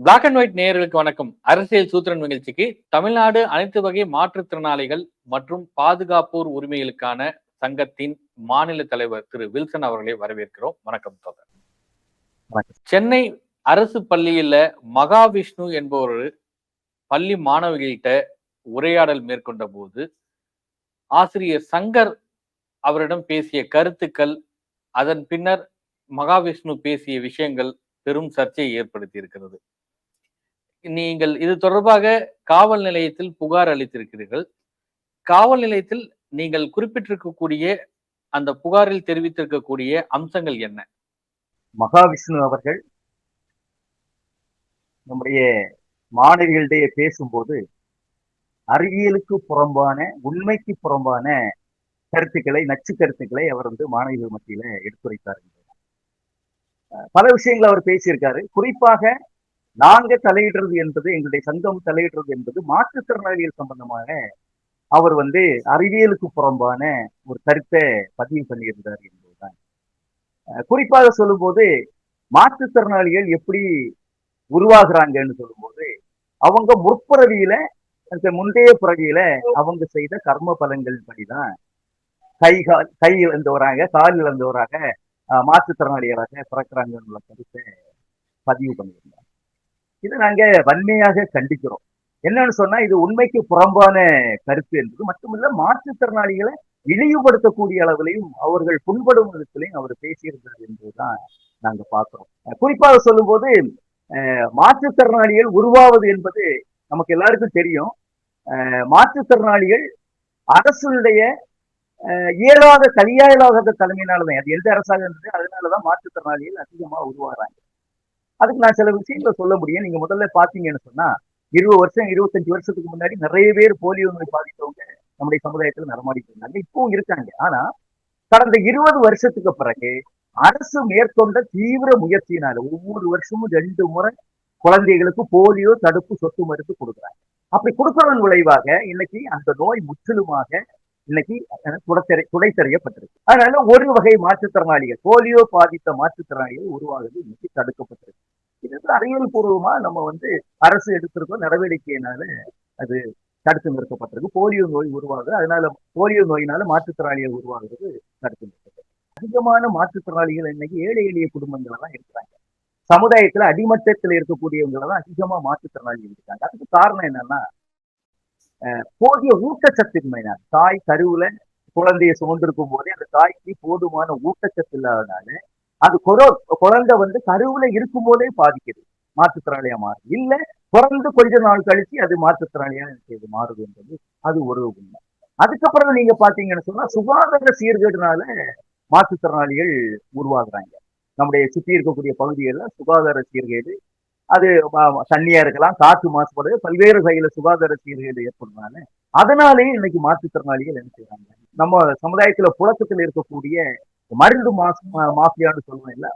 Black and white நேயர்களுக்கு வணக்கம். அரசியல் சூத்திரன் நிகழ்ச்சிக்கு தமிழ்நாடு அனைத்து வகை மாற்றுத்திறனாளிகள் மற்றும் பாதுகாப்போர் உரிமைகளுக்கான சங்கத்தின் மாநில தலைவர் திரு வில்சன் அவர்களை வரவேற்கிறோம். வணக்கம் வணக்கம். சென்னை அரசு பள்ளியில மகாவிஷ்ணு என்பவர் பள்ளி மாணவிகள்கிட்ட உரையாடல் மேற்கொண்ட போது ஆசிரியர் சங்கர் அவரிடம் பேசிய கருத்துக்கள் அதன் பின்னர் மகாவிஷ்ணு பேசிய விஷயங்கள் பெரும் சர்ச்சையை ஏற்படுத்தி இருக்கிறது நீங்கள் இது தொடர்பாக காவல் நிலையத்தில் புகார் அளித்திருக்கிறீர்கள். காவல் நிலையத்தில் நீங்கள் குறிப்பிட்டிருக்கக்கூடிய அந்த புகாரில் தெரிவித்திருக்கக்கூடிய அம்சங்கள் என்ன? மகாவிஷ்ணு அவர்கள் நம்முடைய மாணவிகளிடையே பேசும்போது அறிவியலுக்கு புறம்பான உண்மைக்கு புறம்பான கருத்துக்களை நச்சு கருத்துக்களை அவர் வந்து மாணவிகள் மத்தியில எடுத்துரைத்தார். பல விஷயங்கள் அவர் பேசியிருக்காரு. குறிப்பாக நாங்க தலையிடுறது என்பது எங்களுடைய சங்கம் தலையிடுறது என்பது மாற்றுத்திறனாளிகள் சம்பந்தமான அவர் வந்து அறிவியலுக்கு புறம்பான ஒரு கருத்தை பதிவு பண்ணியிருந்தார் என்பதுதான். குறிப்பாக சொல்லும்போது மாற்றுத்திறனாளிகள் எப்படி உருவாகிறாங்கன்னு சொல்லும்போது அவங்க முற்பிறவியில அந்த முந்தைய பிறவியில அவங்க செய்த கர்ம பலங்கள் படிதான் கை கால் கை இழந்தவராக கால் இழந்தவராக மாற்றுத்திறனாளிகளாக பிறக்கிறாங்கன்ற கருத்தை பதிவு பண்ணியிருந்தார். இதை நாங்க வன்மையாக கண்டிக்கிறோம். என்னன்னு சொன்னா இது உண்மைக்கு புறம்பான கருத்து என்பது மட்டுமல்ல மாற்றுத்திறனாளிகளை இழிவுபடுத்தக்கூடிய அளவிலையும் அவர்கள் புண்படும் விதத்திலையும் அவர் பேசியிருந்தார் என்பதுதான் நாங்க பார்க்கிறோம். குறிப்பாக சொல்லும்போது போது மாற்றுத்திறனாளிகள் உருவாவது என்பது நமக்கு எல்லாருக்கும் தெரியும். மாற்றுத்திறனாளிகள் அரசுடைய அஹ் இயலாத கையாளாத தலைமையினாலதான் அது எந்த அரசாக இருந்தது அதனாலதான் மாற்றுத்திறனாளிகள் அதிகமா உருவாகிறாங்க. அதுக்கு நான் சில விஷயங்களை சொல்ல முடியும். நீங்க முதல்ல பாத்தீங்கன்னு சொன்னா இருபது வருஷம் இருபத்தஞ்சு வருஷத்துக்கு முன்னாடி நிறைய பேர் போலியோ நோய் பாதித்தவங்க நம்முடைய சமுதாயத்துல நடமாடிட்டு இருந்தாங்க இப்பவும் இருக்காங்க. ஆனா கடந்த இருபது வருஷத்துக்கு பிறகு அரசு மேற்கொண்ட தீவிர முயற்சியினால ஒவ்வொரு வருஷமும் ரெண்டு முறை குழந்தைகளுக்கு போலியோ தடுப்பு சொட்டு மருந்து கொடுக்குறாங்க. அப்படி கொடுக்கறதன் விளைவாக இன்னைக்கு அந்த நோய் முற்றிலுமாக இன்னைக்கு துடைத்தறை துடைத்தறையப்பட்டிருக்கு. அதனால ஒரு வகை மாற்றுத்திறனாளிகள் போலியோ பாதித்த மாற்றுத்திறனாளிகள் உருவாகுது இன்னைக்கு தடுக்கப்பட்டிருக்கு. இது வந்து அறிவியல் பூர்வமா நம்ம வந்து அரசு எடுத்திருக்க நடவடிக்கையினால அது தடுத்து நிறுத்தப்பட்டிருக்கு. போலியோ நோய் உருவாகுது. அதனால போலியோ நோயினால மாற்றுத்திறனாளிகள் உருவாகுறது தடுத்து நிறுத்தப்பட்டிருக்கு. அதிகமான மாற்றுத்திறனாளிகள் இன்னைக்கு ஏழை எளிய குடும்பங்கள் எல்லாம் இருக்கிறாங்க. சமுதாயத்துல அடிமட்டத்தில் இருக்கக்கூடியவங்களை தான் அதிகமா மாற்றுத்திறனாளிகள் இருக்காங்க. அதுக்கு காரணம் என்னன்னா போதிய ஊட்டச்சத்தின்மைனா தாய் கருவுல குழந்தையை சுமந்திருக்கும் போதே அந்த தாய்க்கு போதுமான ஊட்டச்சத்து இல்லாதனால அது குழந்தை வந்து கருவுல இருக்கும் போதே பாதிக்குது. மாற்றுத்திறனாளியா மாறுது இல்ல பிறந்து கொஞ்ச நாள் கழிச்சு அது மாற்றுத்திறனாளியா இது மாறுது என்பது அது ஒரு உண்மை. அதுக்கப்புறம் நீங்க பாத்தீங்கன்னு சொன்னா சுகாதார சீர்கேடுனால மாற்றுத்திறனாளிகள் உருவாகுறாங்க. நம்முடைய சுற்றி இருக்கக்கூடிய பகுதிகளில் சுகாதார சீர்கேடு அது தண்ணியா இருக்கலாம் காற்று மாசுபடுது பல்வேறு வகையில சுகாதார சீர்கேடு ஏற்படுறதுனால அதனாலேயே இன்னைக்கு மாற்றுத்திறனாளிகள் என்ன செய்யறாங்க நம்ம சமுதாயத்துல புழக்கத்தில் இருக்கக்கூடிய மருந்து மாசு மாஃபியான்னு சொல்லுவோம் இல்ல?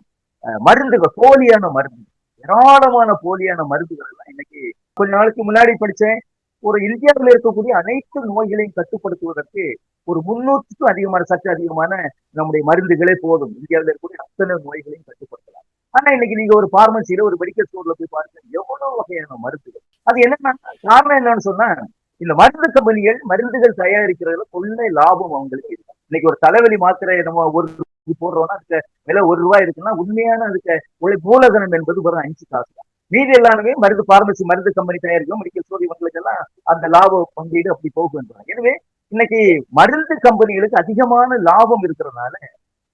மருந்துகள் போலியான மருந்து. ஏராளமான போலியான மருந்துகள் எல்லாம் இன்னைக்கு கொஞ்ச நாளைக்கு முன்னாடி படிச்சேன். ஒரு இந்தியாவில் இருக்கக்கூடிய அனைத்து நோய்களையும் கட்டுப்படுத்துவதற்கு ஒரு முன்னூற்றுக்கும் அதிகமான சற்று அதிகமான நம்முடைய மருந்துகளே போதும். இந்தியாவில் இருக்கக்கூடிய அத்தனை நோய்களையும் கட்டுப்படுத்தலாம். ஆனா இன்னைக்கு நீங்க ஒரு பார்மசியில ஒரு மெடிக்கல் ஸ்டோர்ல போய் பாருங்க எவ்வளவு வகையான மருந்துகள். அது என்னன்னா காரணம் என்னன்னு சொன்னா இந்த மருந்து கம்பெனிகள் மருந்துகள் தயாரிக்கிறதுல கொள்ளை லாபம் அவங்களுக்கு இருக்கு. இன்னைக்கு ஒரு தலைவலி மாத்திரை நம்ம ஒரு இது போடுறோம்னா அதுக்கு விலை ஒரு ரூபாய் இருக்குன்னா உண்மையான அதுக்கு உழை மூலதனம் என்பது வெறும் அஞ்சு காசு தான். மீதி எல்லாமே மருந்து பார்மசி மருந்து கம்பெனி தயாரிக்கும் மெடிக்கல் ஸ்டோர் இவங்களுக்கு எல்லாம் அந்த லாப பங்கீடு அப்படி போகுன்றாங்க எனவே இன்னைக்கு மருந்து கம்பெனிகளுக்கு அதிகமான லாபம் இருக்கிறதுனால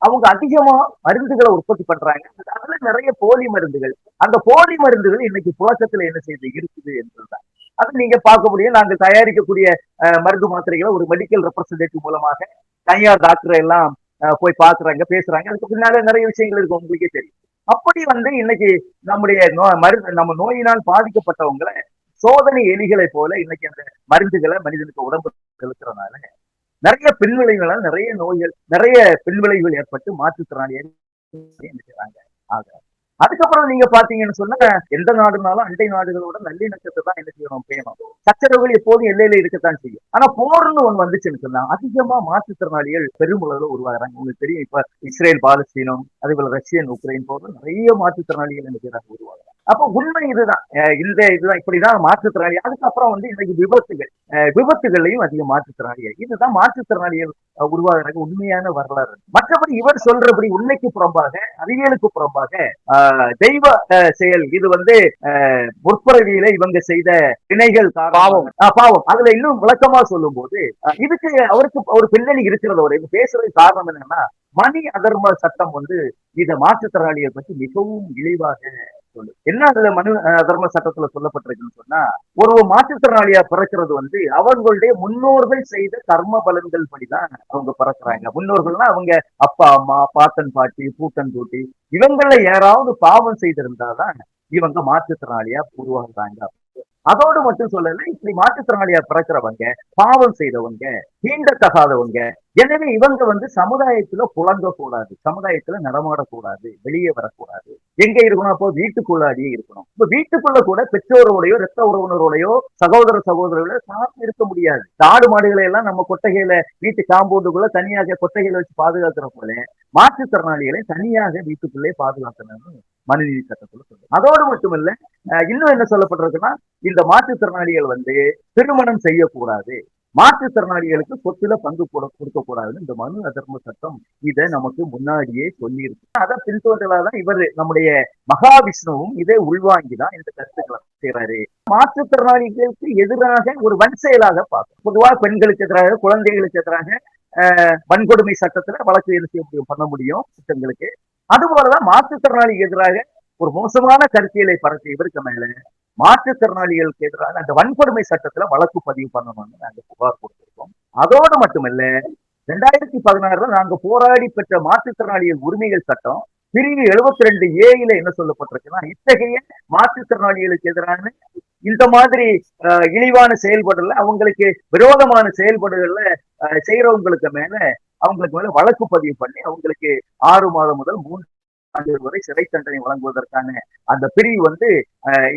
அவங்க அதிகமா மருந்துகளை உற்பத்தி பண்றாங்க. அதுல நிறைய போலி மருந்துகள். அந்த போலி மருந்துகள் இன்னைக்கு புழக்கத்துல என்ன செய்யுது இருக்குது என்றுதான் அது நீங்க பார்க்க முடியும். நாங்கள் தயாரிக்கக்கூடிய அஹ், மருந்து மாத்திரைகளை ஒரு மெடிக்கல் ரெப்ரசன்டேட்டிவ் மூலமாக தனியார் டாக்டர் எல்லாம் போய் பாக்குறாங்க பேசுறாங்க. அதுக்கு பின்னால நிறைய விஷயங்கள் இருக்கு உங்களுக்கே தெரியும். அப்படி வந்து இன்னைக்கு நம்முடைய நோ மருந்து நம்ம நோயினால் பாதிக்கப்பட்டவங்களை சோதனை எலிகளை போல இன்னைக்கு அந்த மருந்துகளை மனிதனுக்கு உடம்பு செலுத்துறதுனால நிறைய பின்விளைவுகளால் நிறைய நோய்கள் நிறைய பின்விளைவுகள் ஏற்பட்டு மாற்றுத்திறனாளியாக என்ன அதுக்கப்புறம் நீங்க பாத்தீங்கன்னு சொன்னா எந்த நாடுனாலும் அண்டை நாடுகளோட நல்லிணக்கத்தை தான் என்ன செய்யணும் பேணும். சச்சரவுகள் எப்போதும் எல்லையில இருக்கத்தான் செய்யும். ஆனா போர்னு ஒண்ணு வந்துச்சுன்னு சொன்னா அதிகமா மாற்றுத்திறனாளிகள் பெருமளவுல உருவாகிறாங்க உங்களுக்கு தெரியும் இப்ப இஸ்ரேல் பாலஸ்தீனம் அதே போல ரஷ்யன் உக்ரைன் போன்ற நிறைய மாற்றுத்திறனாளிகள் என்ன செய்யறாங்க உருவாகிறாங்க அப்போ உண்மை இதுதான். இந்த இதுதான். இப்படிதான் மாற்றுத்திறனாளி. அதுக்கப்புறம் வந்து இன்னைக்கு விபத்துகள். விபத்துகள்லையும் அதிக மாற்றுத்திறனாளிகள். இதுதான் மாற்றுத்திறனாளிகள் உருவாகிறதுக்கு உண்மையான வரலாறு. மற்றபடி இவர் சொல்றபடி உண்மைக்கு புறம்பாக அறிவியலுக்கு புறம்பாக தெய்வ செயல். இது வந்து முற்பிறவியில இவங்க செய்த வினைகள் பாவம். பாவம். அதுல இன்னும் விளக்கமா சொல்லும் போது இதுக்கு அவருக்கு ஒரு பின்னணி இருக்கிறது ஒரு இது பேசுறதுக்கு காரணம் என்னன்னா மணி அதர்ம சட்டம் வந்து இத மாற்றுத்திறனாளிகள் பற்றி மிகவும் இழிவாக சொல்லு. என்ன அதுல மனு தர்ம சட்டத்துல சொல்லப்பட்டிருக்குன்னு சொன்னா ஒரு மாற்றுத்திறனாளியா பிறக்கிறது வந்து அவர்களுடைய முன்னோர்கள் செய்த கர்ம பலன்கள் படிதான் அவங்க பிறக்கிறாங்க. முன்னோர்கள்னா அவங்க அப்பா அம்மா பாட்டன் பாட்டி பூட்டன் பூட்டி இவங்கள யாராவது பாவம் செய்திருந்தாதான் இவங்க மாற்றுத்திறனாளியா உருவாகுறாங்க. அதோடு மட்டும் சொல்லல இப்படி மாற்றுத்திறனாளியா பிறக்கிறவங்க பாவம் செய்தவங்க தீண்டத்தகாதவங்க எனவே இவங்க வந்து சமுதாயத்துல புழங்க கூடாது சமுதாயத்துல நடமாடக்கூடாது வெளியே வரக்கூடாது. எங்க இருக்கணும்? அப்போ வீட்டுக்குள்ளாடியே இருக்கணும். இப்ப வீட்டுக்குள்ள கூட பெற்றோரோடையோ ரத்த உறவினரோடையோ சகோதர சகோதரர்களோ சார்ந்து இருக்க முடியாது. ஆடு மாடுகளை எல்லாம் நம்ம கொட்டகையில வீட்டு காம்பவுண்டுக்குள்ள தனியாக கொட்டகையில வச்சு பாதுகாக்கிற போல மாற்றுத்திறனாளிகளை தனியாக வீட்டுக்குள்ளே பாதுகாக்கணும்னு மனுநீதி சட்டத்துல சொல்லுது அதோடு மட்டுமல்ல அஹ் இன்னும் என்ன சொல்லப்பட்டிருக்குன்னா இந்த மாற்றுத்திறனாளிகள் வந்து திருமணம் செய்யக்கூடாது. மாற்றுத்திறனாளிகளுக்கு சொத்துல பங்கு கொடுக்க கூடாதுன்னு இந்த மனு அதர்ம சட்டம் இதை நமக்கு முன்னாடியே சொல்லியிருக்கு. அதை பின்தோன்றலாதான் இவர் நம்முடைய மகாவிஷ்ணுவும் இதை உள்வாங்கிதான் இந்த கருத்துக்களை செய்யறாரு மாற்றுத்திறனாளிகளுக்கு எதிராக ஒரு வன் செயலாக பார்க்கும் பொதுவா பெண்களுக்கு எதிராக குழந்தைகளுக்கு எதிராக அஹ், வன்கொடுமை சட்டத்துல வழக்கு என்ன செய்ய முடியும் பண்ண முடியும்? சட்டங்களுக்கு அதுபோலதான் மாற்றுத்திறனாளிக்கு எதிராக ஒரு மோசமான கருத்தியலை பரப்பிய இவருக்கு மேல மாற்றுத்திறனாளிகளுக்கு எதிராக அந்த வன்கொடுமை சட்டத்துல வழக்கு பதிவு பண்ணணும்னு நாங்க புகார் கொடுத்திருக்கோம். அதோடு மட்டுமல்ல ரெண்டாயிரத்தி பதினாறுல நாங்க போராடி பெற்ற மாற்றுத்திறனாளிகள் உரிமைகள் சட்டம் பிரிவு எழுபத்தி ரெண்டு ஏயில என்ன சொல்லப்பட்டிருக்குன்னா இத்தகைய மாற்றுத்திறனாளிகளுக்கு எதிரான இந்த மாதிரி இழிவான செயல்பாடுல அவங்களுக்கு விரோதமான செயல்பாடுகள்ல செய்யறவங்களுக்கு மேல அவங்களுக்கு மேல வழக்கு பதிவு பண்ணி அவங்களுக்கு ஆறு மாதம் முதல் மூன்று ஆண்டுகள் வரை சிறை தண்டனை வழங்குவதற்கான அந்த பிரிவு வந்து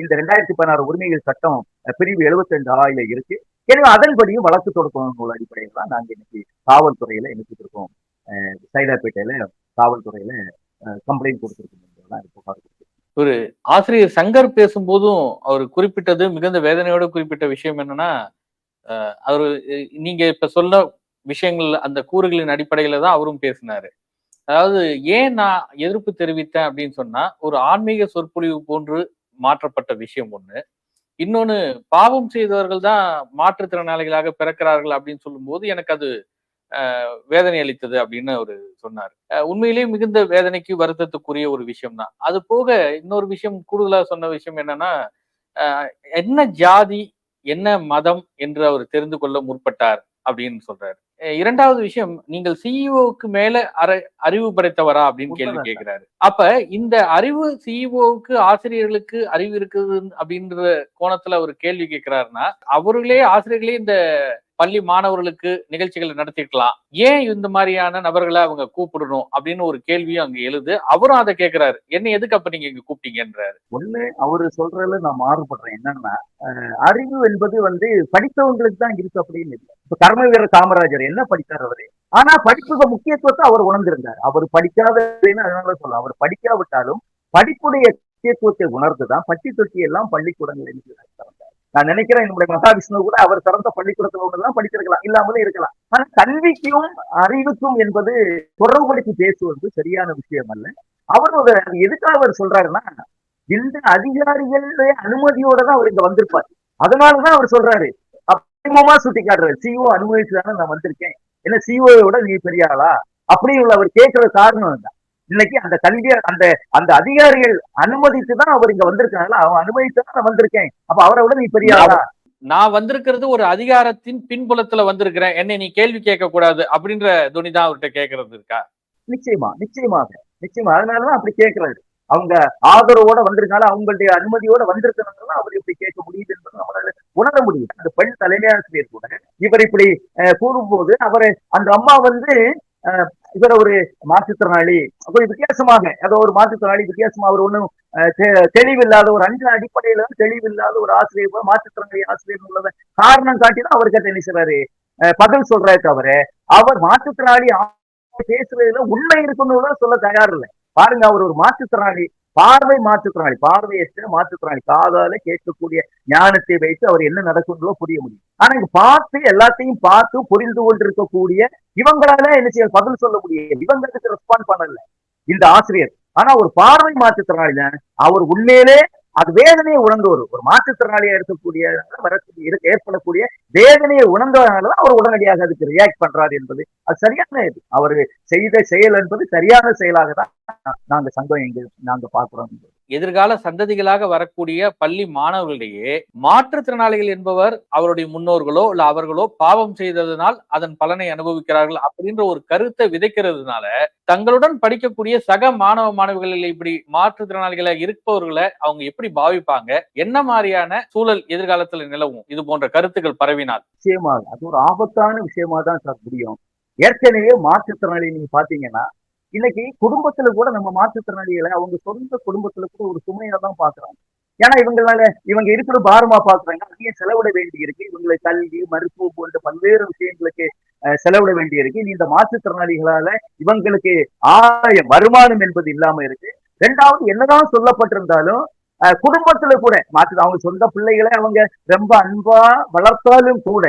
இந்த ரெண்டாயிரத்தி பதினாறு உரிமைகள் சட்டம் பிரிவு எழுபத்தி ரெண்டு ஆயில இருக்கு. எனவே அதன்படியும் வழக்கு தொடக்கம் அடிப்படையில் தான் நாங்க இன்னைக்கு காவல்துறையில இணைச்சிட்டு இருக்கோம். சைதாப்பேட்டையில காவல்துறையில கம்ப்ளைண்ட் கொடுத்துருக்கோம் ஒரு ஆசிரியர் சங்கர் பேசும்போதும் அவர் குறிப்பிட்டது மிகுந்த வேதனையோட குறிப்பிட்ட விஷயம் என்னன்னா அவர் நீங்க இப்ப சொல்ல விஷயங்கள் அந்த கூறுகளின் அடிப்படையில தான் அவரும் பேசினாரு. அதாவது ஏன் நான் எதிர்ப்பு தெரிவித்தேன் அப்படின்னு சொன்னா ஒரு ஆன்மீக சொற்பொழிவு போன்று மாற்றப்பட்ட விஷயம் ஒண்ணு. இன்னொன்னு பாவம் செய்தவர்கள் தான் மாற்றுத்திறனாளிகளாக பிறக்கிறார்கள் அப்படின்னு சொல்லும்போது எனக்கு அது அஹ், வேதனை அளித்தது அப்படின்னு அவர் சொன்னார். அஹ், உண்மையிலேயே மிகுந்த வேதனைக்கு வருத்தத்துக்குரிய ஒரு விஷயம் தான். அது போக இன்னொரு விஷயம் கூடுதலா சொன்ன விஷயம் என்னன்னா என்ன ஜாதி என்ன மதம் என்று அவர் தெரிந்து கொள்ள முற்பட்டார் அப்படின்னு சொல்றாரு. இரண்டாவது விஷயம் நீங்கள் சிஇஓக்கு மேல அற அறிவு படைத்தவரா அப்படின்னு கேள்வி. கேட்கிறாரு அப்ப இந்த அறிவு சிஇஓவுக்கு ஆசிரியர்களுக்கு அறிவு இருக்குது அப்படின்ற கோணத்துல அவர் கேள்வி கேட்கிறாருன்னா அவர்களே ஆசிரியர்களே இந்த பள்ளி மாணவர்களுக்கு நிகழ்ச்சிகளை நடத்திக்கலாம் ஏன் இந்த மாதிரியான நபர்களை அவங்க கூப்பிடணும் அப்படின்னு ஒரு கேள்வியும் அங்க எழுது. அவரும் அதை கேட்கிறாரு என்ன எதுக்கு அப்ப நீங்க இங்க கூப்பிட்டீங்கன்றாரு? ஒண்ணு அவரு சொல்றதுல நான் மாறுபடுறேன். என்னன்னா அறிவு என்பது வந்து படித்தவங்களுக்கு தான் இருக்கு அப்படின்னு இல்லை. இப்ப கர்ம வீரர் காமராஜர் என்ன படித்தார் அவரு? ஆனா படிப்புக்கு முக்கியத்துவத்தை அவர் உணர்ந்திருந்தார். அவர் படிக்காத அதனால சொல்ல அவர் படிக்காவிட்டாலும் படிப்புடைய முக்கியத்துவத்தை உணர்ந்துதான் பட்டி தொட்டி எல்லாம் பள்ளிக்கூடங்கள் என்று நான் நினைக்கிறேன் என்னுடைய மகாவிஷ்ணு கூட அவர் சிறந்த பள்ளிக்கூடத்தில் ஒன்றுதான் படிச்சிருக்கலாம் இல்லாமலும் இருக்கலாம். ஆனா கல்விக்கும் அறிவுக்கும் என்பது தொடர்புபடுத்தி பேசுவது சரியான விஷயம் அல்ல. அவர் ஒரு எதுக்காக அவர் சொல்றாருன்னா இந்த அதிகாரிகளுடைய அனுமதியோட தான் அவர் இங்க வந்திருப்பார். அதனாலதான் அவர் சொல்றாரு. அப்பிரமமா சுட்டி காட்டுறாரு சிஓ அனுமதிச்சுதானே நான் வந்திருக்கேன். என்ன சிஓவோட நீ பெரிய ஆளா? அப்படி உள்ள அவர் கேட்கிற காரணம் தான் இன்னைக்கு அந்த கல்வி அந்த அந்த அதிகாரிகள் அனுமதித்து தான் அவர் இங்க வந்திருக்காங்கல்ல அவன் அனுமதித்து தான் நான் வந்திருக்கேன். அப்ப அவரை விட நீ பெரிய ஆளா? நான் வந்திருக்கிறது ஒரு அதிகாரத்தின் பின்புலத்துல வந்திருக்கிறேன். என்னை நீ கேள்வி கேட்க கூடாது அப்படின்ற துணிதான் அவர்கிட்ட கேட்கறது இருக்கா? நிச்சயமா நிச்சயமாக நிச்சயமா. அதனாலதான் அப்படி கேட்கிறாரு. அவங்க ஆதரவோட வந்திருக்காங்க அவங்களுடைய அனுமதியோட வந்திருக்கிறதுனால அவர் இப்படி கேட்க முடியுது என்பது நம்மளால உணர முடியும் அந்த பெண் தலைமை ஆசிரியர் கூட இவர் இப்படி கூறும்போது அவரு அந்த அம்மா வந்து இவர் ஒரு மாற்றுத்திறனாளி. ஒரு வித்தியாசமாக ஏதோ ஒரு மாற்றுத்திறனாளி வித்தியாசமா அவர் ஒன்றும் தெளிவில்லாத ஒரு அஞ்சு அடிப்படையில வந்து தெளிவில்லாத ஒரு ஆசிரியர் போல மாற்றுத்திறனாளி ஆசிரியர் உள்ளத காரணம் காட்டி தான் அவருக்கு என்ன செய்றாரு? பதில் சொல்றாரு தவிர அவர் மாற்றுத்திறனாளி பேசுறதுல உண்மை இருக்குன்னு சொல்ல தயார் இல்லை பாருங்க அவர் ஒரு மாற்றுத்திறனாளி. பார்வை மாற்றுத்திறனாளி பார்வையற்ற மாற்றுத்திறனாளி காதால கேட்கக்கூடிய ஞானத்தை வைத்து அவர் என்ன நடக்குன்றதோ புரிய முடியும். ஆனா இங்க பார்த்து எல்லாத்தையும் பார்த்து புரிந்து கொண்டிருக்கக்கூடிய இவங்களால என்ன செய்ய பதில் சொல்ல முடியும் இவங்களுக்கு ரெஸ்பாண்ட் பண்ணல. இந்த ஆசிரியர். ஆனா ஒரு பார்வை மாற்றுத்திறனாளி தான். அவர் உண்மையிலே அது வேதனையை உணர்ந்தவர். ஒரு மாற்றுத்திறனாளியா இருக்கக்கூடிய வரக்கூடிய இருக்க- ஏற்படக்கூடிய வேதனையை உணர்ந்தவனாலதான் அவர் உடனடியாக அதுக்கு ரியாக்ட் பண்றாரு என்பது. அது சரியான இது. அவர் செய்த செயல் என்பது சரியான செயலாக தான் நாங்க சங்கம் எங்க நாங்க பாக்குறோம் எதிர்கால சந்ததிகளாக வரக்கூடிய பள்ளி மாணவர்களிடையே மாற்றுத்திறனாளிகள் என்பவர் அவருடைய முன்னோர்களோ இல்ல அவர்களோ பாவம் செய்ததனால் அதன் பலனை அனுபவிக்கிறார்கள் அப்படின்ற ஒரு கருத்தை விதைக்கிறதுனால தங்களுடன் படிக்கக்கூடிய சக மாணவ மாணவிகளில் இப்படி மாற்றுத்திறனாளிகளை இருப்பவர்களை அவங்க எப்படி பாவிப்பாங்க? என்ன மாதிரியான சூழல் எதிர்காலத்துல நிலவும்? இது போன்ற கருத்துக்கள் பரவினால். நிச்சயமாக அது ஒரு ஆபத்தான விஷயமா தான் சார் முடியும். ஏற்கனவே மாற்றுத்திறனாளி நீங்க பாத்தீங்கன்னா இன்னைக்கு குடும்பத்துல கூட நம்ம மாற்றுத்திறனாளிகளை அவங்க சொந்த குடும்பத்துல கூட ஒரு சுமையா தான் பாக்குறாங்க ஏன்னா இவங்களால இவங்க இருக்கிற பாரமா பாக்குறாங்க அதிக செலவிட வேண்டி இருக்கு இவங்களை கல்வி மருத்துவம் போன்ற பல்வேறு விஷயங்களுக்கு செலவிட வேண்டி இருக்கு இந்த மாற்றுத்திறனாளிகளால இவங்களுக்கு ஆய வருமானம் என்பது இல்லாம இருக்கு. ரெண்டாவது என்னதான் சொல்லப்பட்டிருந்தாலும் குடும்பத்துல கூட மாற்று அவங்க சொந்த பிள்ளைகளை அவங்க ரொம்ப அன்பா வளர்த்தாலும் கூட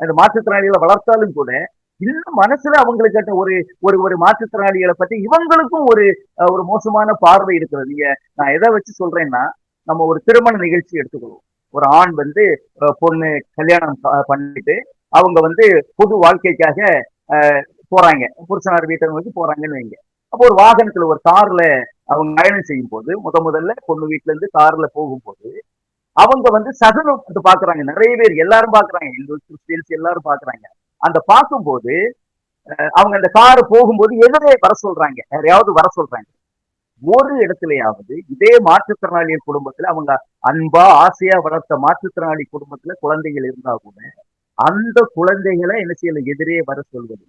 அந்த மாற்றுத்திறனாளிகளை வளர்த்தாலும் கூட இன்னும் மனசுல அவங்களுக்கு ஒரு ஒரு ஒரு மாற்றுத்திறனாளிகளை பத்தி இவங்களுக்கும் ஒரு அஹ், ஒரு மோசமான பார்வை இருக்கிறது. நீங்க நான் எதை வச்சு சொல்றேன்னா நம்ம ஒரு திருமண நிகழ்ச்சி எடுத்துக்கொள்வோம் ஒரு ஆண் வந்து பொண்ணு கல்யாணம் பண்ணிட்டு அவங்க வந்து புது வாழ்க்கைக்காக போறாங்க. புருஷனார் வீட்டை நோக்கி போறாங்கன்னு வைங்க. அப்போ ஒரு வாகனத்துல ஒரு கார்ல அவங்க பயணம் செய்யும் போது முத முதல்ல பொண்ணு வீட்டுல இருந்து கார்ல போகும்போது அவங்க வந்து சகுனம் பாக்குறாங்க நிறைய பேர் எல்லாரும் பாக்குறாங்க இந்து கிறிஸ்டியன்ஸ் எல்லாரும் பாக்குறாங்க அந்த பார்க்கும்போது அஹ், அவங்க அந்த கார் போகும்போது எதிரே வர சொல்றாங்க. யாரையாவது வர சொல்றாங்க. ஒரு இடத்துலயாவது இதே மாற்றுத்திறனாளிகள் குடும்பத்துல அவங்க அன்பா ஆசையா வளர்த்த மாற்றுத்திறனாளி குடும்பத்துல குழந்தைகள் இருந்தா கூட அந்த குழந்தைகளை என்ன செய்யல? எதிரே வர சொல்வது.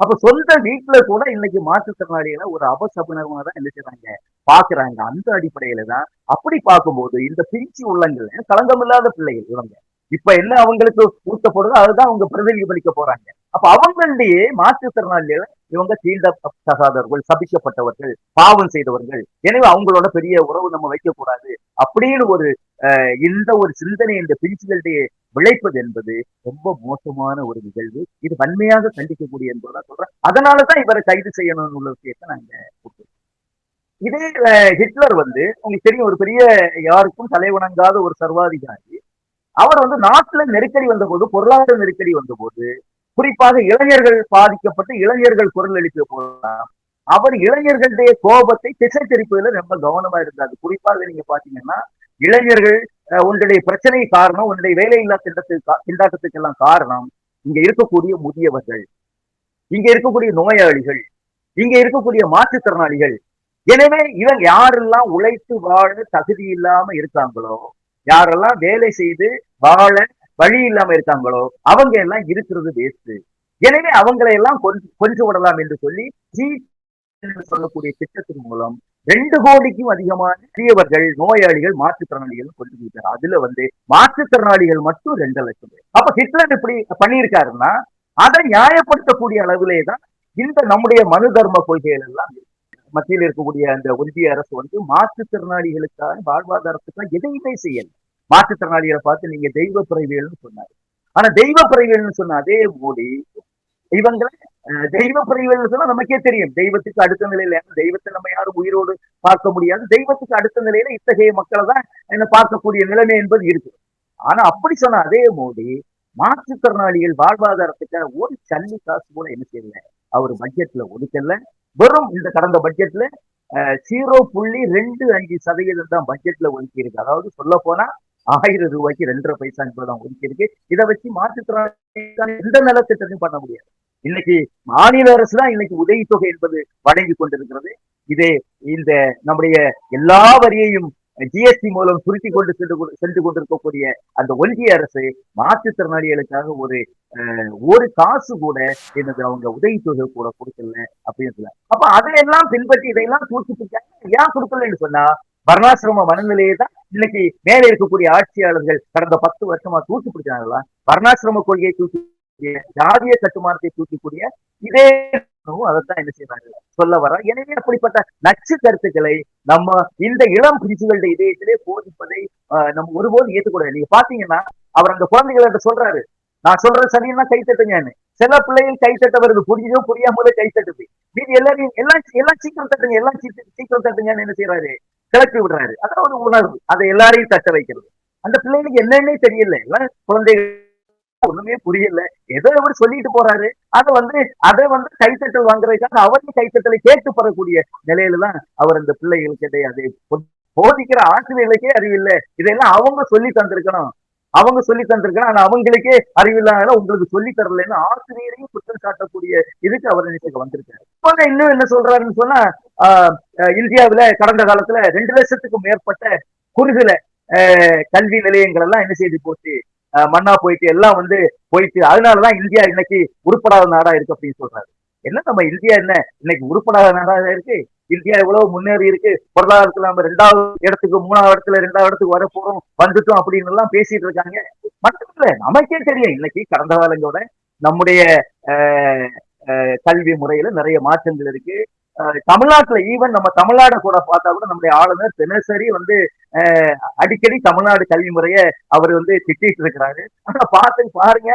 அப்ப சொந்த வீட்டுல கூட இன்னைக்கு மாற்றுத்திறனாளிகளை ஒரு அபசகுனமா தான் என்ன செய்றாங்க? பாக்குறாங்க அந்த அடிப்படையில தான் அப்படி பார்க்கும்போது இந்த பிரிச்சு உள்ளங்கள் களங்கமில்லாத பிள்ளைகள் இவங்க. இப்ப என்ன அவங்களுக்கு ஊட்டப்படுதோ அதுதான் அவங்க பிரதிபலிக்க போறாங்க. அப்ப அவங்களிலேயே மாற்றுத்திறனாளிகள் இவங்க தீண்ட தகாதவர்கள் சபிக்கப்பட்டவர்கள் பாவம் செய்தவர்கள் எனவே அவங்களோட பெரிய உறவு நம்ம வைக்கக்கூடாது அப்படின்னு ஒரு அஹ், இந்த ஒரு சிந்தனை இந்த பிரிச்சுகளுடைய விளைப்பது என்பது ரொம்ப மோசமான ஒரு நிகழ்வு. இது வன்மையாக கண்டிக்கக்கூடிய என்பதுதான் சொல்றேன். அதனாலதான் இவரை கைது செய்யணும்னு உள்ள விஷயத்தை நாங்க இதே ஹிட்லர் வந்து உங்களுக்கு தெரியும் ஒரு பெரிய யாருக்கும் தலைவணங்காத ஒரு சர்வாதிகாரி. அவர் வந்து நாட்டுல நெருக்கடி வந்தபோது பொருளாதார நெருக்கடி வந்தபோது குறிப்பாக இளைஞர்கள் பாதிக்கப்பட்டு இளைஞர்கள் குரல் எழுப்பிய போதுதான் அவர் இளைஞர்களுடைய கோபத்தை திசை திருப்பதில் ரொம்ப கவனமா இருந்தாரு. குறிப்பாக நீங்க பாத்தீங்கன்னா இளைஞர்கள் அஹ், உன்னுடைய பிரச்சனை காரணம் உன்னுடைய வேலையில்லா திட்டத்துக்கு திண்டாட்டத்துக்கு எல்லாம் காரணம் இங்க இருக்கக்கூடிய முதியவர்கள் இங்க இருக்கக்கூடிய நோயாளிகள் இங்க இருக்கக்கூடிய மாற்றுத்திறனாளிகள். எனவே இவங்க யாரெல்லாம் உழைத்து வாழ தகுதி இல்லாம இருக்காங்களோ யாரெல்லாம் வேலை செய்து வாழ வழி இல்லாம இருக்காங்களோ அவங்க எல்லாம் இருக்கிறது வேஸ்ட் எனவே அவங்களை எல்லாம் கொன்று விடலாம் என்று சொல்லி ஜி சொல்லக்கூடிய திட்டத்தின் மூலம் ரெண்டு கோடிக்கும் அதிகமான சிறியவர்கள் நோயாளிகள் மாற்றுத்திறனாளிகள் கொண்டு போயிட்டார் அதுல வந்து மாற்றுத்திறனாளிகள் மட்டும் ரெண்டு லட்சம் பேர். அப்ப ஹிட்லர் இப்படி பண்ணியிருக்காருன்னா அதை நியாயப்படுத்தக்கூடிய அளவிலே தான் இந்த நம்முடைய மனு தர்ம கொள்கைகள் எல்லாம் மத்தியில் இருக்கக்கூடிய அந்த ஒன்றிய அரசு வந்து மாற்றுத்திறனாளிகளுக்கான வாழ்வாதாரத்துக்காக எதையுமே செய்யல. மாற்றுத்திறனாளிகளை பார்த்து நீங்க தெய்வ பிறவிகள்னு சொன்னாரு. ஆனா தெய்வ பிறவிகள்னு சொன்ன அதே மோடி இவங்களை தெய்வ பிறவிகள்னு சொன்னா நமக்கே தெரியும். தெய்வத்துக்கு அடுத்த நிலையில தெய்வத்தை நம்ம யாரும் உயிரோடு பார்க்க முடியாது. தெய்வத்துக்கு அடுத்த நிலையில இத்தகைய மக்களை தான் என்ன பார்க்கக்கூடிய நிலைமை என்பது இருக்கு ஆனா அப்படி சொன்ன அதே மோடி மாற்றுத்திறனாளிகள் வாழ்வாதாரத்துக்காக ஒரு சல்லி காசு கூட என்ன செய்யல. அவர் பட்ஜெட்ல ஒதுக்கல. வெறும் இந்த கடந்த பட்ஜெட்ல ஜீரோ புள்ளி ரெண்டு அஞ்சு சதவீதம் தான் பட்ஜெட்ல ஒதுக்கி இருக்கு அதாவது சொல்ல போனா ஆயிரம் ரூபாய்க்கு ரெண்டரை பைசா தான் ஒதுக்கி இருக்கு இதை வச்சு மாற்றுத்திறனாளி எந்த நலத்திட்டத்தையும் பண்ண முடியாது. இன்னைக்கு மாநில அரசு தான் இன்னைக்கு உதவித்தொகை என்பது வழங்கி கொண்டிருக்கிறது. இதே இந்த நம்முடைய எல்லா வரியையும் ஜிஎஸ்டி மூலம் சுருட்டி கொண்டு சென்று சென்று கொண்டிருக்கக்கூடிய அந்த ஒன்றிய அரசு மாற்றுத்திறனாளிகளுக்காக ஒரு அஹ், ஒரு காசு கூட எனக்கு அவங்க உதவித்தொகை கூட கொடுக்கல அப்படின்னு சொல்ல அப்ப அதையெல்லாம் பின்பற்றி இதையெல்லாம் தூக்கி பிடிக்காங்க ஏன் கொடுக்கலன்னு சொன்னா வர்ணாசிரம மனநிலையை தான் இன்னைக்கு மேலே இருக்கக்கூடிய ஆட்சியாளர்கள் கடந்த பத்து வருஷமா தூக்கி பிடிச்சாங்களா வர்ணாசிரம கொள்கையை தூக்கி ஜாதிய கட்டுமானத்தை தூக்கக்கூடிய இதே அதைத்தான் என்ன செய்யறாங்க சொல்ல வர. எனவே அப்படிப்பட்ட நச்சு கருத்துக்களை நம்ம இந்த இளம் பிரிச்சுகளுடைய இதயத்திலே போதிப்பதை நம்ம ஒருபோது ஏற்றுக்கூடாது நீங்க பாத்தீங்கன்னா அவர் அந்த குழந்தைகள்ட்ட சொல்றாரு. நான் சொல்றது சரின்னா கை தட்டுங்கன்னு சில பிள்ளைகள் கை தட்ட வருது புரிஞ்சதோ புரியாமலே கை தட்டுது. மீதி எல்லாரையும் எல்லாம் எல்லாம் சீக்கிரம் தட்டுங்க எல்லாம் சீக்கிரம் சீக்கிரம் தட்டுங்கன்னு என்ன செய்யறாரு கிளப்பி விடுறாரு. அதான் ஒரு உணர்வு. அதை எல்லாரையும் தட்ட வைக்கிறது. அந்த பிள்ளைகளுக்கு என்னன்னே தெரியல. எல்லாம் குழந்தைகள் ஒண்ணுமே புரியல. ஏதோ அவர் சொல்லிட்டு போறாரு. அதை வந்து அதை வந்து கைத்தட்டல் வாங்குறதுக்காக அவரையும் கைத்தட்டலை கேட்டு பெறக்கூடிய நிலையில தான் அவர் அந்த பிள்ளைகளுக்கு அதை போதிக்கிற ஆசிரியர்களுக்கே அறிவில்லை. இதெல்லாம் அவங்க சொல்லி தந்திருக்கணும். அவங்க சொல்லி தந்திருக்கணும். ஆனா அவங்களுக்கே அறிவில்லாத உங்களுக்கு சொல்லி தரலன்னு ஆசிரியரையும் குற்றம் சாட்டக்கூடிய இதுக்கு அவர் இன்னைக்கு வந்திருக்காரு. இப்ப இன்னும் என்ன சொல்றாருன்னு சொன்னா ஆஹ் இந்தியாவுல கடந்த காலத்துல ரெண்டு லட்சத்துக்கும் மேற்பட்ட குறுகில ஆஹ் கல்வி நிலையங்கள் எல்லாம் என்ன செய்து போச்சு? மண்ணா போயிட்டு எல்லாம் வந்து போயிட்டு அதனாலதான் இந்தியா இன்னைக்கு உருப்படாத நாடா இருக்கு அப்படின்னு சொல்றாரு. என்ன நம்ம இந்தியா என்ன? இன்னைக்கு உருப்படாத நாடா இருக்கு? இந்தியா எவ்வளவு முன்னேறி இருக்கு? பொருளாதாரத்துல நம்ம ரெண்டாவது இடத்துக்கு மூணாவது இடத்துல ரெண்டாவது இடத்துக்கு வர போறோம் வந்துட்டோம் அப்படின்னு எல்லாம் பேசிட்டு இருக்காங்க. மட்டும் நமக்கே தெரியும். இன்னைக்கு கடந்த காலங்களோட நம்முடைய கல்வி முறையில நிறைய மாற்றங்கள் இருக்கு. தமிழ்நாட்டுல ஈவன் நம்ம தமிழ்நாட கூட பார்த்தா கூட நம்முடைய ஆளுநர் தினசரி வந்து ஆஹ் அடிக்கடி தமிழ்நாடு கல்வி முறைய அவர் வந்து திட்டிட்டு இருக்கிறாரு ஆனா பார்த்து பாருங்க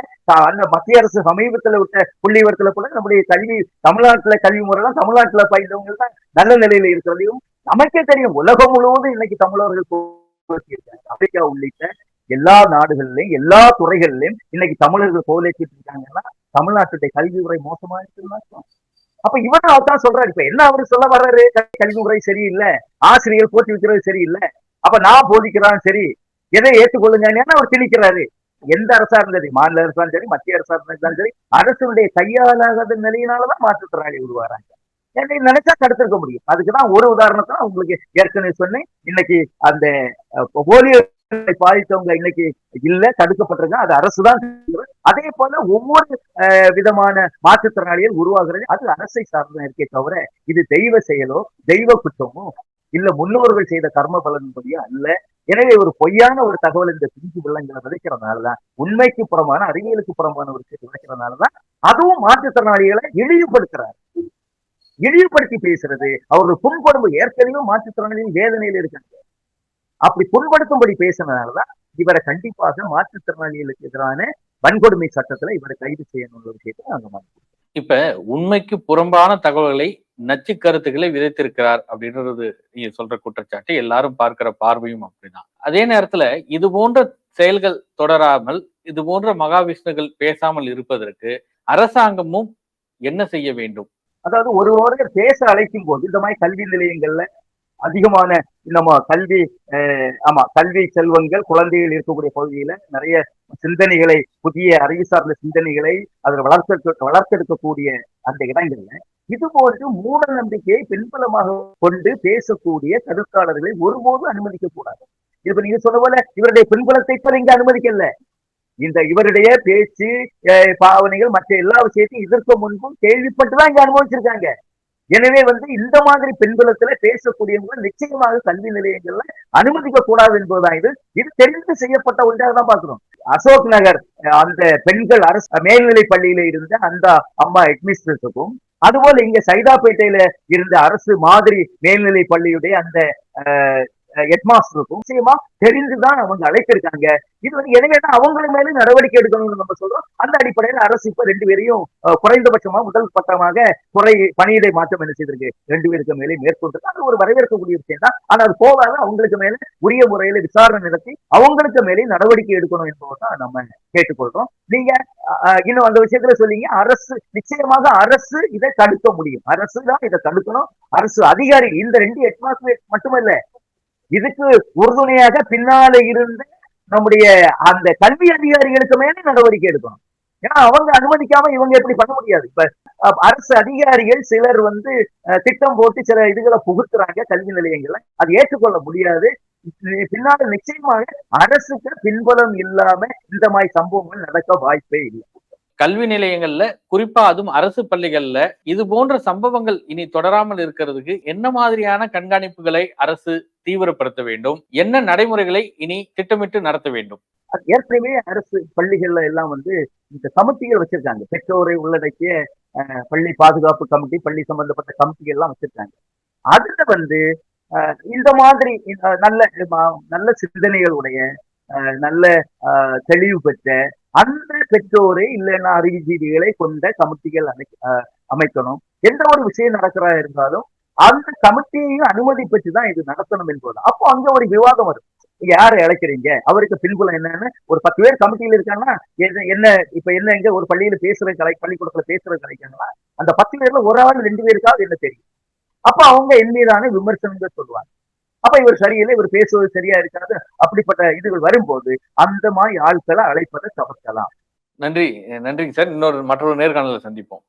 அந்த மத்திய அரசு சமீபத்துல விட்ட புள்ளி விவரத்துல கூட நம்முடைய கல்வி தமிழ்நாட்டுல கல்வி முறைலாம் தமிழ்நாட்டுல பயின்றவங்க தான் நல்ல நிலையில இருக்கிறதையும் நமக்கே தெரியும். உலகம் முழுவதும் இன்னைக்கு தமிழர்கள் இருக்காங்க ஆப்பிரிக்கா உள்ளிட்ட எல்லா நாடுகள்லயும் எல்லா துறைகள்லயும் இன்னைக்கு தமிழர்கள் கோலேச்சிட்டு இருக்காங்கன்னா தமிழ்நாட்டுடைய கல்வி முறை மோசமா இருக்குன்னு அப்ப இவரும் அதான் சொல்றாரு. இப்ப என்ன அவரு சொல்ல வர்றாரு? கல்வி முறை சரியில்லை. ஆசிரியர் போட்டி வைக்கிறது சரியில்லை. அப்ப நான் போதிக்கிறான் சரி. எதை ஏற்றுக்கொள்ளுங்கன்னு அவர் திணிக்கிறாரு? எந்த அரசா இருந்தது மாநில அரசா சரி மத்திய அரசா இருந்தாலும் சரி அரசுடைய கையாளாகாத நிலையினாலதான் மாற்றுத்திறனாளி உருவாராங்க என்னை நினைச்சா தடுத்திருக்க முடியும். அதுக்குதான் ஒரு உதாரணத்தை உங்களுக்கு ஏற்கனவே சொன்னேன். இன்னைக்கு அந்த போலியோ பாதித்தவங்க இன்னைக்கு இல்ல தடுக்கப்பட்டிருக்காங்க அது அரசு தான் அதே போல ஒவ்வொரு விதமான மாற்றுத்திறனாளிகள் உருவாகிறது. அது அரசை சார்ந்த இருக்கே தவிர இது தெய்வ செயலோ தெய்வ குற்றமோ இல்ல முன்னோர்கள் செய்த கர்ம பலன்படியோ அல்ல. எனவே ஒரு பொய்யான ஒரு தகவல் இந்த பிஞ்சு பிள்ளைங்களை விதைக்கிறதுனாலதான் உண்மைக்கு புறமான அறிவியலுக்கு புறமான ஒரு விஷயத்தை விதைக்கிறதுனாலதான் அதுவும் மாற்றுத்திறனாளிகளை இழிவுபடுத்துறாரு. இழிவுபடுத்தி பேசுறது. அவர்கள் புண்படும்பு ஏற்கனவே மாற்றுத்திறனாளியின் வேதனையில் இருக்காங்க. அப்படி புண்படுத்தும்படி பேசுனதுனாலதான் இவரை கண்டிப்பாக மாற்றுத்திறனாளிகளுக்கு எதிரான வன்கொடுமை சட்டத்துல இவரை கைது செய்யணும்னு ஒரு விஷயத்தை நாங்க மாற்றோம் இப்ப உண்மைக்கு புறம்பான தகவல்களை நச்சு கருத்துக்களை விதைத்திருக்கிறார் அப்படின்றது நீங்க சொல்ற குற்றச்சாட்டு எல்லாரும் பார்க்கிற பார்வையும் அப்படிதான். அதே நேரத்துல இது போன்ற செயல்கள் தொடராமல் இது போன்ற மகாவிஷ்ணுகள் பேசாமல் இருப்பதற்கு அரசாங்கமும் என்ன செய்ய வேண்டும்? அதாவது ஒரு ஒருவர் பேச அழைக்கும் போது இந்த மாதிரி கல்வி நிலையங்கள்ல அதிகமான நம்ம கல்வி ஆமா கல்வி செல்வங்கள் குழந்தைகள் இருக்கக்கூடிய பகுதியில நிறைய சிந்தனைகளை புதிய அறிவு சார்ந்த சிந்தனைகளை அதில் வளர்த்த வளர்த்தெடுக்கக்கூடிய அந்த இடங்கள்ல இது போன்று மூட நம்பிக்கையை பின்பலமாக கொண்டு பேசக்கூடிய கருத்தாளர்களை ஒருபோதும் அனுமதிக்க கூடாது. இப்ப நீங்க சொன்ன போல இவருடைய பின்பலத்தை இப்ப இங்க அனுமதிக்கல. இந்த இவருடைய பேச்சு அஹ், பாவனைகள் மற்ற எல்லா விஷயத்தையும் இதற்கு முன்பும் கேள்விப்பட்டுதான் இங்க அனுபவிச்சிருக்காங்க. எனவே வந்து இந்த மாதிரி பின்புலத்துல பேசக்கூடியவங்க நிச்சயமாக கல்வி நிலையங்கள்ல அனுமதிக்க கூடாது என்பதுதான் இது. இது தெரிந்து செய்யப்பட்ட ஒன்றாக தான் பார்க்கிறோம். அசோக் நகர் அந்த பெண்கள் அரசு மேல்நிலை பள்ளியில இருந்த அந்த அம்மா ஹெட்மிஸ்டருக்கும் அதுபோல இங்க சைதாப்பேட்டையில இருந்த அரசு மாதிரி மேல்நிலை பள்ளியுடைய அந்த ஹெட்மாஸ்டருக்கும் நிச்சயமா தெரிந்துதான் அவங்க அழைத்திருக்காங்க. இது வந்து எனவே தான் அவங்களுக்கு மேல நடவடிக்கை எடுக்கணும்னு நம்ம சொல்றோம். அந்த அடிப்படையில் அரசு இப்ப ரெண்டு பேரையும் குறைந்தபட்சமா முதல் பட்டமாக குறை பணியிடை மாற்றம் என்ன செய்திருக்கு? ரெண்டு பேருக்கு மேலே மேற்கொண்டிருக்கு. அது ஒரு வரவேற்கக்கூடிய விஷயம் தான். ஆனா அது போகாத அவங்களுக்கு மேல உரிய முறையில விசாரணை நடத்தி அவங்களுக்கு மேலே நடவடிக்கை எடுக்கணும் என்பதுதான் நம்ம கேட்டுக்கொள்றோம். நீங்க அஹ், இன்னும் அந்த விஷயத்துல சொல்லீங்க அரசு நிச்சயமாக அரசு இதை தடுக்க முடியும். அரசு தான் இதை தடுக்கணும். அரசு அதிகாரி இந்த ரெண்டு ஹெட்மாஸ்டர் மட்டுமல்ல இதுக்கு உறுதுணையாக பின்னால இருந்த நம்முடைய அந்த கல்வி அதிகாரிகளுக்கு மேலே நடவடிக்கை எடுக்கணும். ஏன்னா அவங்க அனுமதிக்காம இவங்க எப்படி பண்ண முடியாது. இப்ப அரசு அதிகாரிகள் சிலர் வந்து திட்டம் போட்டு சில இதுகளை புகுத்துறாங்க கல்வி நிலையங்களை அது ஏற்றுக்கொள்ள முடியாது. பின்னால் பின்னால நிச்சயமாக அரசுக்கு பின்புலம் இல்லாம இந்த மாதிரி சம்பவங்கள் நடக்க வாய்ப்பே இல்லை. கல்வி நிலையங்கள்ல குறிப்பா அதுவும் அரசு பள்ளிகள்ல இது போன்ற சம்பவங்கள் இனி தொடராமல் இருக்கிறதுக்கு என்ன மாதிரியான கண்காணிப்புகளை அரசு தீவிரப்படுத்த வேண்டும்? என்ன நடைமுறைகளை இனி திட்டமிட்டு நடத்த வேண்டும்? ஏற்கனவே அரசு பள்ளிகள்ல எல்லாம் வந்து இந்த கமிட்டிகள் வச்சிருக்காங்க. பெற்றோரை உள்ளடக்கிய அஹ், பள்ளி பாதுகாப்பு கமிட்டி பள்ளி சம்பந்தப்பட்ட கமிட்டிகள் எல்லாம் வச்சிருக்காங்க. அதுல வந்து இந்த மாதிரி நல்ல நல்ல சிந்தனைகளுடைய அஹ், நல்ல தெளிவு பெற்ற அந்த பெற்றோரை இல்லைன்னா அறிவுஜீவிகளை கொண்ட கமிட்டிகள் அமை அமைக்கணும். எந்த ஒரு விஷயம் நடக்கிறா இருந்தாலும் அந்த கமிட்டியையும் அனுமதி பெற்று தான் இது நடத்தணும் என்பது. அப்போ அங்க ஒரு விவாதம் வரும். நீங்க யாரை அழைக்கிறீங்க? அவருக்கு பின்புலம் என்னன்னு ஒரு பத்து பேர் கமிட்டியில் இருக்காங்கன்னா என்ன என்ன இப்ப என்ன எங்க ஒரு பள்ளியில பேசுற கலை பள்ளிக்கூடத்துல பேசுற கலைக்காங்களா அந்த பத்து பேர்ல ஒரு ஆள் ரெண்டு பேருக்காவது என்ன தெரியும்? அப்ப அவங்க என் மீதான விமர்சனங்கள் சொல்லுவாங்க. அப்ப இவர் சரியில்லை இவர் பேசுவது சரியா இருக்காது அப்படிப்பட்ட இதுகள் வரும்போது அந்த மாதிரி ஆட்களை அழைப்பதை தவிர்க்கலாம். நன்றி நன்றிங்க சார். இன்னொரு மற்றொரு நேர்காணல சந்திப்போம்.